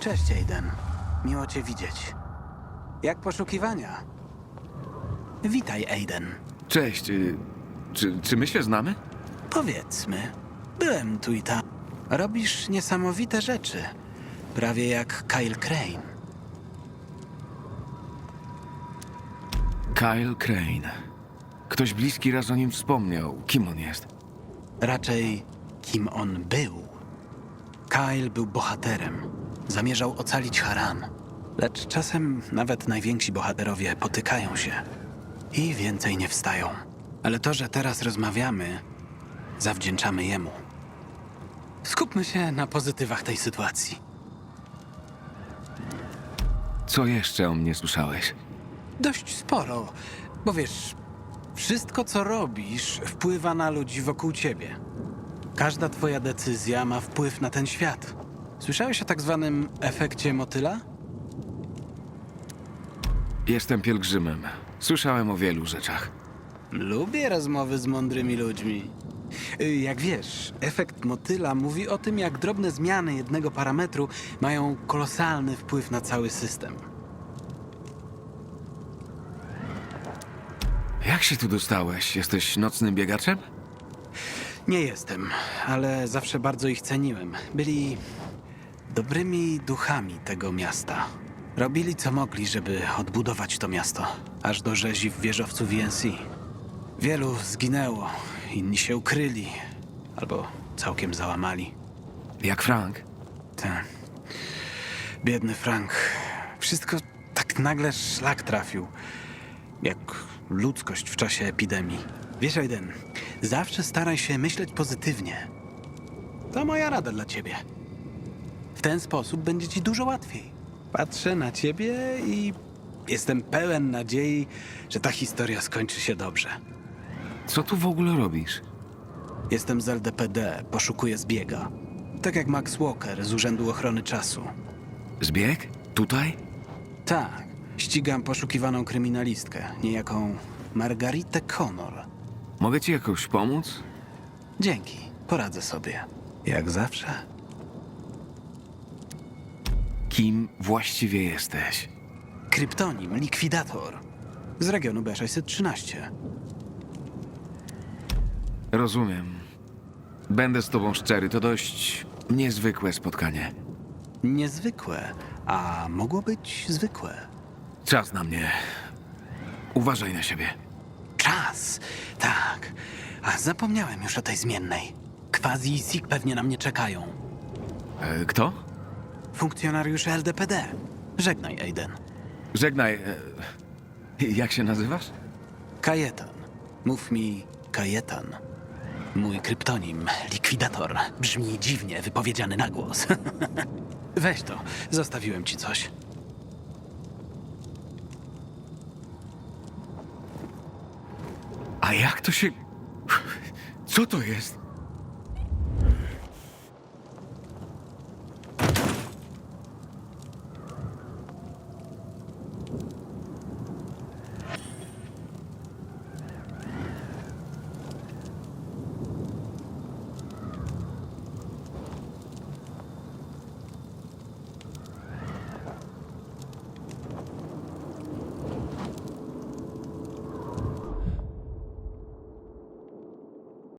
Cześć, Aiden. Miło cię widzieć. Jak poszukiwania? Witaj, Aiden. Cześć, y, czy, czy my się znamy? Powiedzmy, byłem tu i tam. Robisz niesamowite rzeczy. Prawie jak Kyle Crane. Kyle Crane. Ktoś bliski raz o nim wspomniał. Kim on jest? Raczej kim on był. Kyle był bohaterem. Zamierzał ocalić Haran. Lecz czasem nawet najwięksi bohaterowie potykają się i więcej nie wstają. Ale to, że teraz rozmawiamy, zawdzięczamy jemu. Skupmy się na pozytywach tej sytuacji. Co jeszcze o mnie słyszałeś? Dość sporo, bo wiesz, wszystko co robisz wpływa na ludzi wokół ciebie. Każda twoja decyzja ma wpływ na ten świat. Słyszałeś o tak zwanym efekcie motyla? Jestem pielgrzymem. Słyszałem o wielu rzeczach. Lubię rozmowy z mądrymi ludźmi. Y, Jak wiesz, efekt motyla mówi o tym, jak drobne zmiany jednego parametru mają kolosalny wpływ na cały system. Jak się tu dostałeś? Jesteś nocnym biegaczem? Nie jestem, ale zawsze bardzo ich ceniłem. Byli dobrymi duchami tego miasta. Robili co mogli, żeby odbudować to miasto, aż do rzezi w wieżowcu VNC. Wielu zginęło, inni się ukryli, albo całkiem załamali. Jak Frank? Ten biedny Frank. Wszystko tak nagle szlak trafił. Jak ludzkość w czasie epidemii. Wiesz, Aiden, zawsze staraj się myśleć pozytywnie. To moja rada dla ciebie. W ten sposób będzie ci dużo łatwiej. Patrzę na ciebie i jestem pełen nadziei, że ta historia skończy się dobrze. Co tu w ogóle robisz? Jestem z LDPD, poszukuję zbiega. Tak jak Max Walker z Urzędu Ochrony Czasu. Zbieg? Tutaj? Tak, ścigam poszukiwaną kryminalistkę, niejaką Margaritę Connor. Mogę ci jakoś pomóc? Dzięki, poradzę sobie. Jak zawsze. Kim właściwie jesteś? Kryptonim, likwidator. Z regionu B613. Rozumiem. Będę z tobą szczery, to dość niezwykłe spotkanie. Niezwykłe, a mogło być zwykłe. Czas na mnie. Uważaj na siebie. Czas, tak. A zapomniałem już o tej zmiennej. Quasi i Sik pewnie na mnie czekają. E, kto? Funkcjonariusze LDPD. Żegnaj, Aiden. Żegnaj. E, jak się nazywasz? Kajetan. Mów mi Kajetan. Mój kryptonim, likwidator, brzmi dziwnie wypowiedziany na głos. Weź to, zostawiłem ci coś. A jak to się. Co to jest?